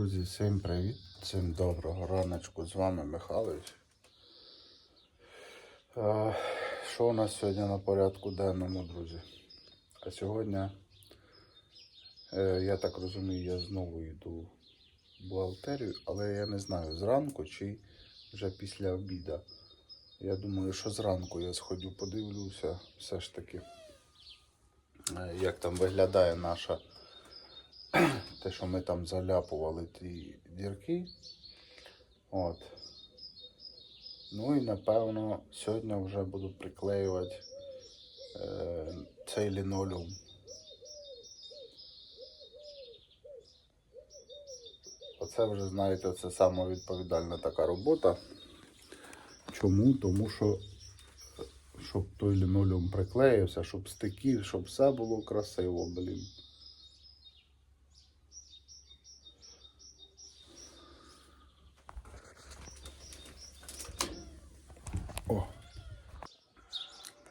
Друзі, всім привіт, всім доброго раночку. З вами Михайлович. Що у нас сьогодні на порядку денному, друзі? А сьогодні, е, я так розумію, я знову йду в бухгалтерію, але я не знаю зранку чи вже після обіду. Я думаю, що зранку я сходю, подивлюся все ж таки, е, як там виглядає наша те, що ми там заляпували ті дірки. От. Ну і напевно сьогодні вже буду приклеювати е, цей лінолеум. Оце вже, знаєте, це самовідповідальна така робота. Чому? Тому що щоб той лінолеум приклеївся, щоб стиків, щоб все було красиво, блін.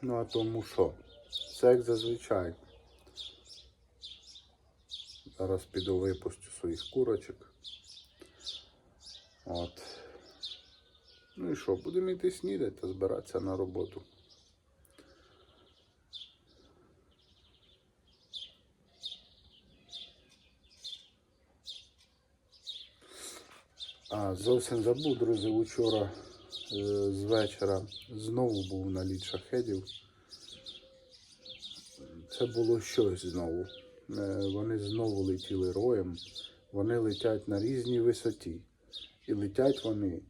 Ну, а тому що? Все як зазвичай. Зараз піду випустю своїх курочок. От. Ну і що, будемо йти снідати та збиратися на роботу. А, зовсім забув, друзі, учора з вечора знову був наліт шахедів. Це було щось знову. Е, Вони знову летіли роєм. Вони летять на різній висоті. І летять вони.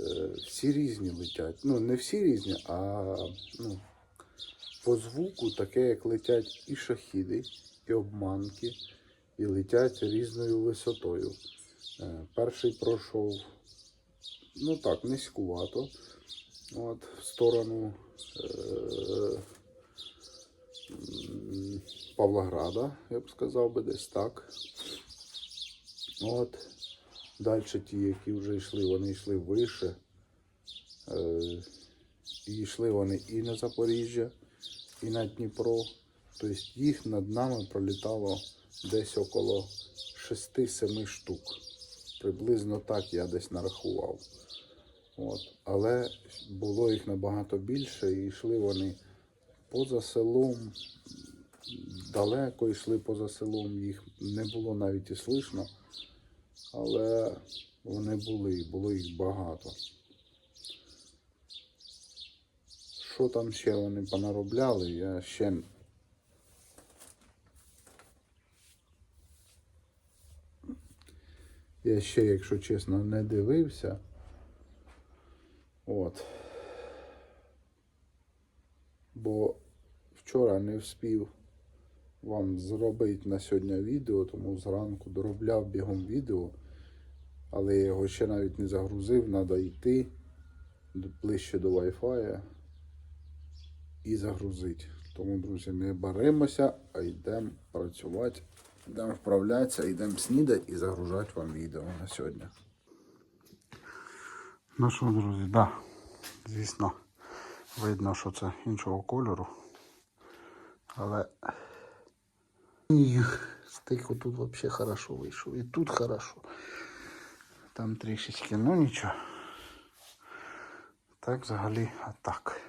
е, Всі різні летять. Ну, не всі різні, а ну, по звуку таке, як летять і шахіди, і обманки, і летять різною висотою. Е, Перший пройшов, ну так, низькувато. От, в сторону е, Павлограда, я б сказав би десь так. От. Далі ті, які вже йшли, вони йшли вище. Е, йшли вони і на Запоріжжя, і на Дніпро. Тобто їх над нами пролітало десь около 6-7 штук. Приблизно так я десь нарахував. От. Але було їх набагато більше, і йшли вони поза селом, далеко йшли поза селом, їх не було навіть і слышно, але вони були, було їх багато. Що там ще вони понаробляли, я ще Я ще, якщо чесно, не дивився. От. Бо вчора не вспів вам зробити на сьогодні відео, тому зранку доробляв бігом відео, але я його ще навіть не загрузив, треба йти ближче до Wi-Fi і загрузити. Тому, друзі, не беремося, а йдемо працювати. Йдемо вправлятися, йдемо снідати і загружати вам відео на сьогодні. Ну що, друзі, да, звісно, видно, що це іншого кольору. Але стик тут взагалі хорошо вийшов. І тут хорошо. Там трішечки, ну нічого. Так взагалі, а так.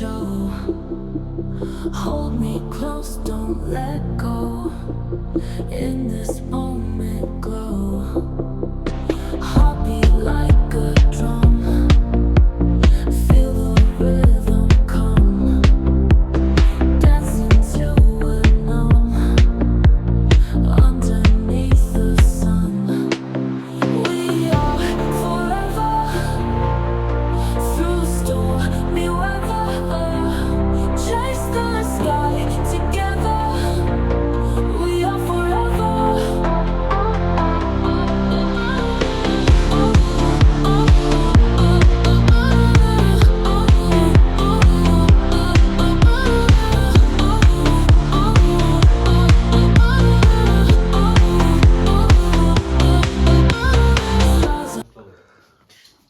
Show. Hold me close, don't let go. In this moment,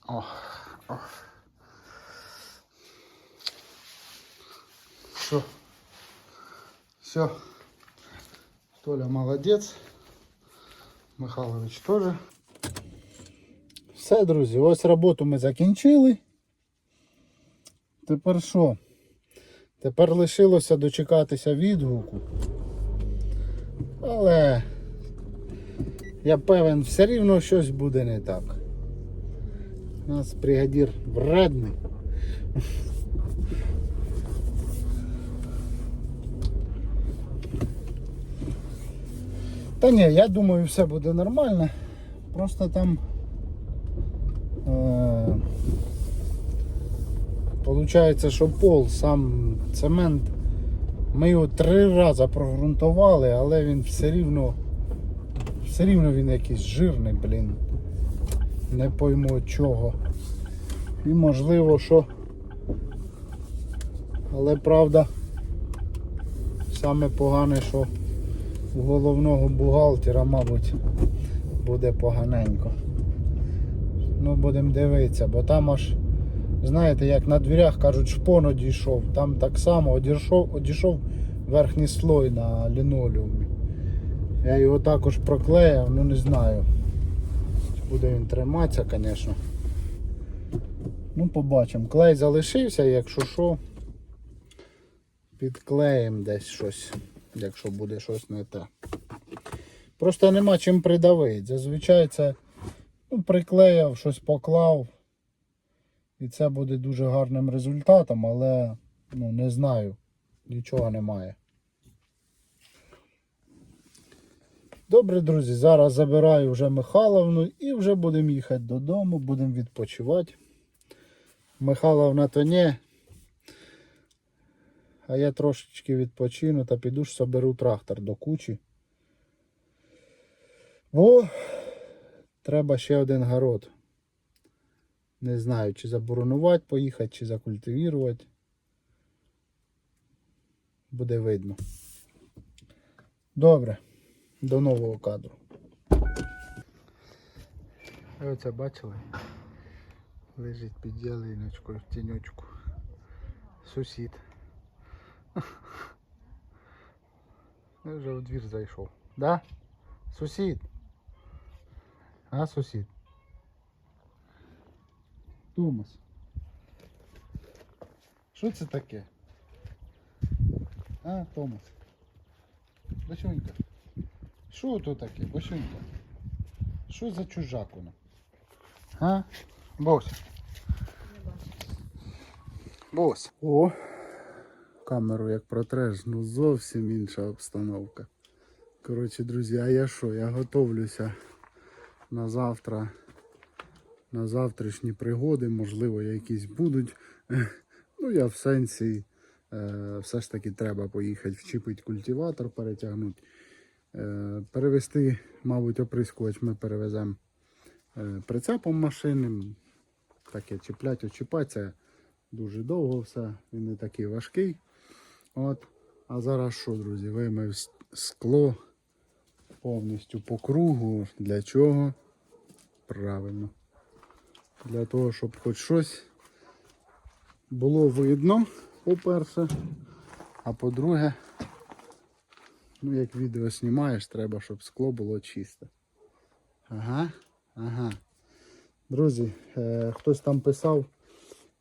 Ох, ох. Все. Все. Толя молодець. Михайлович теж. Все, друзі, ось роботу ми закінчили. Тепер що? Тепер лишилося дочекатися відгуку. Але я певен, все рівно щось буде не так. У нас бригадір вредний. Та ні, я думаю, все буде нормально. Просто там е, Получається, що пол, сам цемент, ми його три рази прогрунтували, але він все рівно все рівно він якийсь жирний, блін. Не пойму чого. І можливо, що. Але правда, саме погане, що у головного бухгалтера, мабуть, буде поганенько. Ну, будемо дивитися, бо там аж, знаєте, як на дверях кажуть, шпон одійшов. Там так само одійшов, одійшов верхній слой на лінолеумі. Я його також проклеїв, ну не знаю. Буде він триматися, звісно. Ну, побачимо. Клей залишився, якщо що, підклеїмо десь щось, якщо буде щось не те. Просто нема чим придавити. Зазвичай це ну, приклеїв, щось поклав. І це буде дуже гарним результатом, але ну, не знаю, нічого немає. Добре, друзі, зараз забираю вже Михайловну і вже будемо їхати додому, будемо відпочивати. Михайловна то ні. А я трошечки відпочину та піду ж соберу трактор до кучі. Бо треба ще один город. Не знаю, чи заборонувати поїхати, чи закультивувати. Буде видно. Добре. До нового кадру. Ви оце бачили? Лежить під ялиночкою в тіньочку. Сусід. Я вже в двір зайшов. Да? Сусід. А, сусід. Томас. Що це таке? А, Томас. Бачонька. Що то таке, Бачонька? Що за чужак воно? А? Бос. Бос. О, камеру як протреш, ну зовсім інша обстановка. Коротше, друзі, а я що? Я готовлюся на завтра, на завтрашні пригоди, можливо, якісь будуть. Ну, я в сенсі, е, все ж таки треба поїхати вчепити культиватор, перетягнути. Е, перевезти, мабуть, оприскувач ми перевеземо е, прицепом машини. Таке чіплять, очіпати, дуже довго все, він не такий важкий. От. А зараз що, друзі, вимив скло повністю по кругу. Для чого? Правильно. Для того, щоб хоч щось було видно, по-перше. А по-друге, ну як відео знімаєш, треба, щоб скло було чисте. Ага, ага. Друзі, е, хтось там писав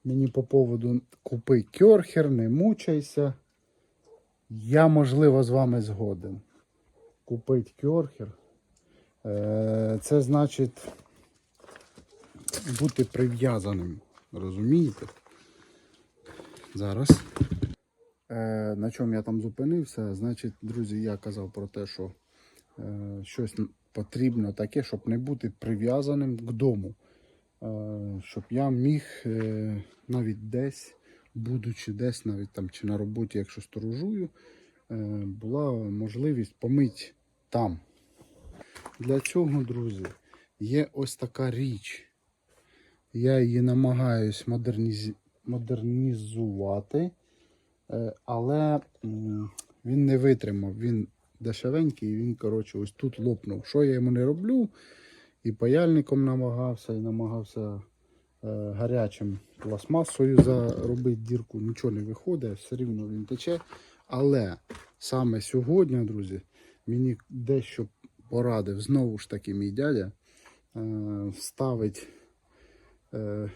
мені по поводу купи кьорхер, не мучайся. Я, можливо, з вами згоден. Купить кьорхер. Е, це значить бути прив'язаним. Розумієте? Зараз. Е, на чому я там зупинився? Значить, друзі, я казав про те, що е, щось потрібно таке, щоб не бути прив'язаним к дому. Е, щоб я міг навіть десь, будучи десь, навіть там чи на роботі, якщо сторожую, була можливість помити там. Для цього, друзі, є ось така річ. Я її намагаюсь модернізі... модернізувати, але він не витримав. Він дешевенький, він, коротше, ось тут лопнув. Що я йому не роблю? І паяльником намагався, і намагався е, гарячим пластмасою заробити дірку. Нічого не виходить, все рівно він тече. Але саме сьогодні, друзі, мені дещо порадив знову ж таки мій дядя е, вставить е,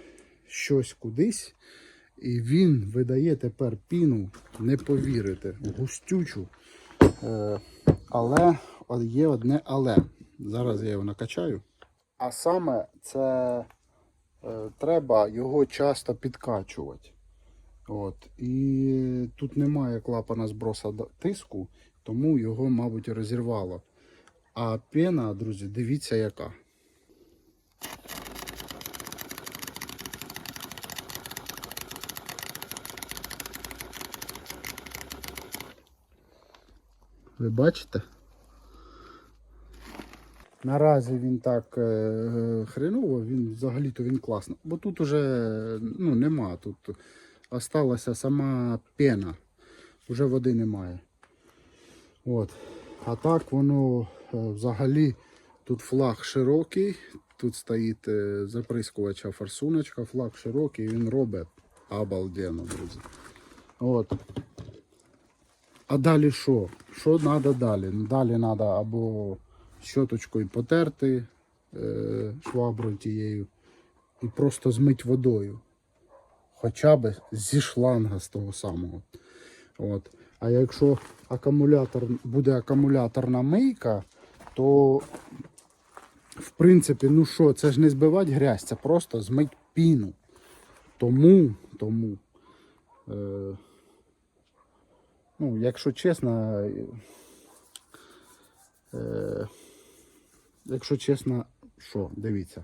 щось кудись, і він видає тепер піну, не повірите, густючу. Е, але є одне але. Зараз я його накачаю. А саме це е, треба його часто підкачувати. От. І тут немає клапана зброса тиску, тому його, мабуть, розірвало. А пена, друзі, дивіться яка. Ви бачите? Наразі він так е, хреново, він взагалі-то він класно. Бо тут уже ну, нема. Тут осталася сама пена. Вже води немає. От. А так воно е, взагалі тут флаг широкий, тут стоїть е, заприскувача форсуночка, флаг широкий, він робить обалденно, друзі. От. А далі що? Що треба далі? Далі треба або щоточкою потерти е, шваброю тією і просто змить водою. Хоча б зі шланга з того самого. От. А якщо акумулятор буде акумуляторна мийка, то в принципі, ну що, це ж не збивати грязь, це просто змить піну. Тому, тому. Е, Ну, якщо чесно, е, якщо чесно, що, дивіться.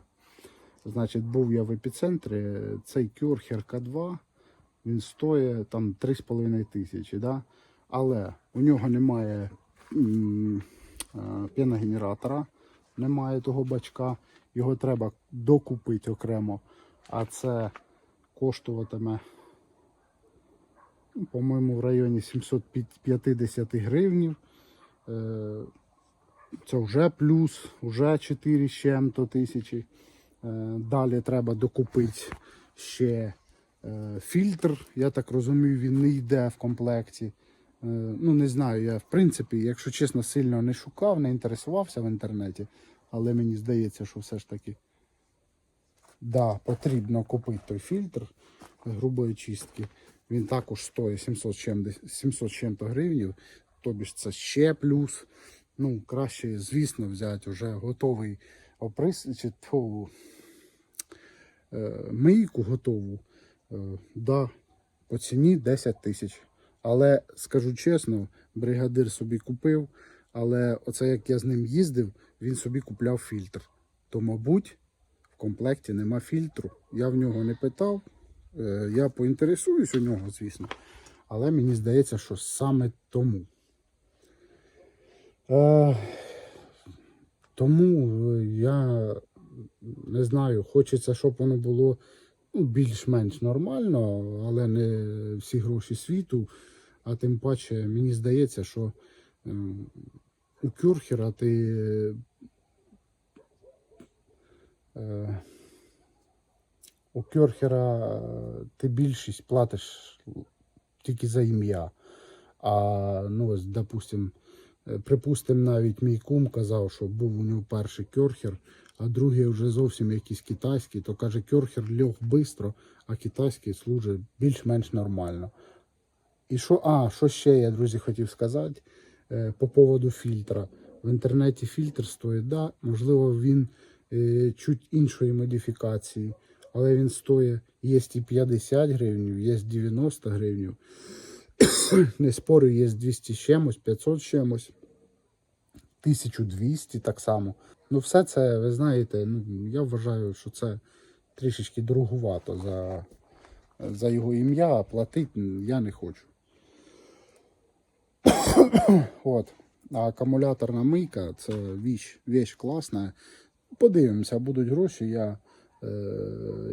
Значить, був я в епіцентрі, цей Кюрхер К2, він стоїть там 3,5 тисячі, да? але у нього немає е, пеногенератора, немає того бачка, його треба докупити окремо, а це коштуватиме по-моєму, в районі 750 гривнів. Е, Це вже плюс, вже 4 з чим-то тисячі. Е, Далі треба докупити ще е, фільтр. Я так розумію, він не йде в комплекті. Ну, не знаю, я в принципі, якщо чесно, сильно не шукав, не інтересувався в інтернеті, але мені здається, що все ж таки да, потрібно купити той фільтр грубої чистки. Він також стоїть 700 чим- 700 чим-то гривень, тобі ж це ще плюс. Ну, краще, звісно, взяти вже готовий оприс чи тьфу, е, мийку готову. Е, да, по ціні 10 тисяч. Але скажу чесно, бригадир собі купив, але оце як я з ним їздив, він собі купляв фільтр. То, мабуть, в комплекті нема фільтру. Я в нього не питав. Е, Я поінтересуюсь у нього, звісно. Але мені здається, що саме тому. Е, тому е, я не знаю, хочеться, щоб воно було ну, більш-менш нормально, але не всі гроші світу. А тим паче, мені здається, що е, у Кюрхера ти. Е, у Кьорхера е, ти більшість платиш тільки за ім'я. А ну ось, допустим, е, припустим, навіть мій кум казав, що був у нього перший кьорхер, а другий вже зовсім якийсь китайський, то каже, кьорхер льох швидко, а китайський служить більш-менш нормально. І що, а, що ще я, друзі, хотів сказати е, по поводу фільтра. В інтернеті фільтр стоїть, да, можливо, він чуть іншої модифікації, але він стоїть, є і 50 гривень, є 90 гривень. Не спорю, є 200 чимось, 500 з чимось, 1200 так само. Ну, все це, ви знаєте, ну, я вважаю, що це трішечки дорогувато за, за його ім'я, а платити я не хочу. От. А акумуляторна мийка це віч, віч класна. Подивимося, будуть гроші. Я,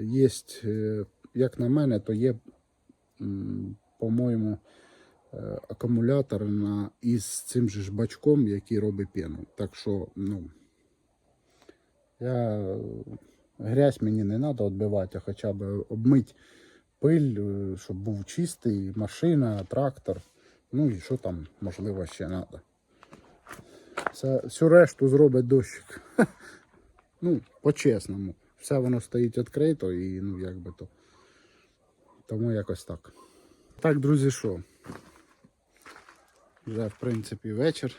є, е, як на мене, то є, по-моєму, е, акумулятор на, із цим же ж бачком, який робить пену. Так що, ну, я, грязь мені не треба відбивати, а хоча б обмить пиль, е, щоб був чистий, машина, трактор. Ну і що там, можливо, ще треба. Це, всю решту зробить дощик. Ну, по-чесному. Все воно стоїть відкрито і ну як би то. Тому якось так. Так, друзі, що? Вже в принципі вечір.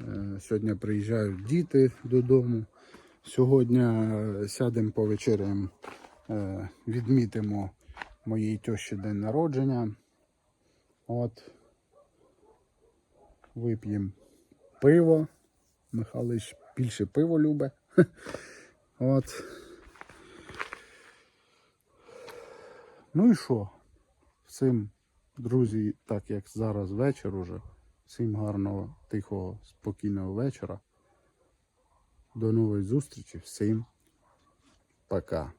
Е, Сьогодні приїжджають діти додому. Сьогодні е, сядемо повечеряємо, е, відмітимо моїй тещі день народження. От. Вип'ємо пиво. Михайлович більше пиво любить. От. Ну і що? Всім, друзі, так як зараз вечір уже. Всім гарного, тихого, спокійного вечора. До нової зустрічі. Всім пока.